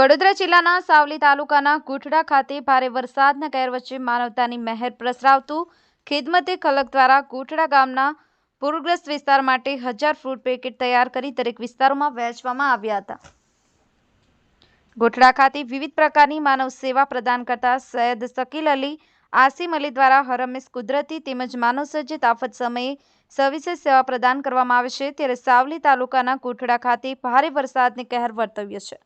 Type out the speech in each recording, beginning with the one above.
વડોદરા જિલ્લાના સાવલી તાલુકાના ગુઠડા ખાતે ભારે વરસાદના કહેર વચ્ચે માનવતાની મહેર પ્રસરાવતું ખિદમતે ખલક દ્વારા ગુઠડા ગામના પૂરગ્રસ્ત વિસ્તાર માટે હજાર ફ્રૂટ પેકેટ તૈયાર કરી દરેક વિસ્તારોમાં વહેંચવામાં આવ્યા હતા. ગોઠડા ખાતે વિવિધ પ્રકારની માનવ સેવા પ્રદાન કરતા સૈયદ શકીલ અલી, આસિમ અલી દ્વારા હરમેશ કુદરતી તેમજ માનવસર્જિત આફત સમયે સવિશેષ સેવા પ્રદાન કરવામાં આવે છે. ત્યારે સાવલી તાલુકાના કોઠડા ખાતે ભારે વરસાદને કહેર વર્તવ્યો છે.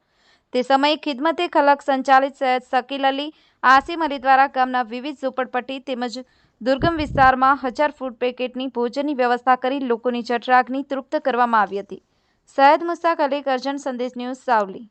તે સમયે ખિદમતે ખલક સંચાલિત સૈયદ શકીલ અલી, આસિમ અલી દ્વારા ગામના વિવિધ ઝૂંપડપટ્ટી તેમજ દુર્ગમ વિસ્તારમાં હજાર ફૂડ પેકેટની ભોજનની વ્યવસ્થા કરી લોકોની જઠરાગની તૃપ્ત કરવામાં આવી હતી. સૈયદ મુસ્તાક અલી કરજણ સંદેશ ન્યૂઝ સાવલી.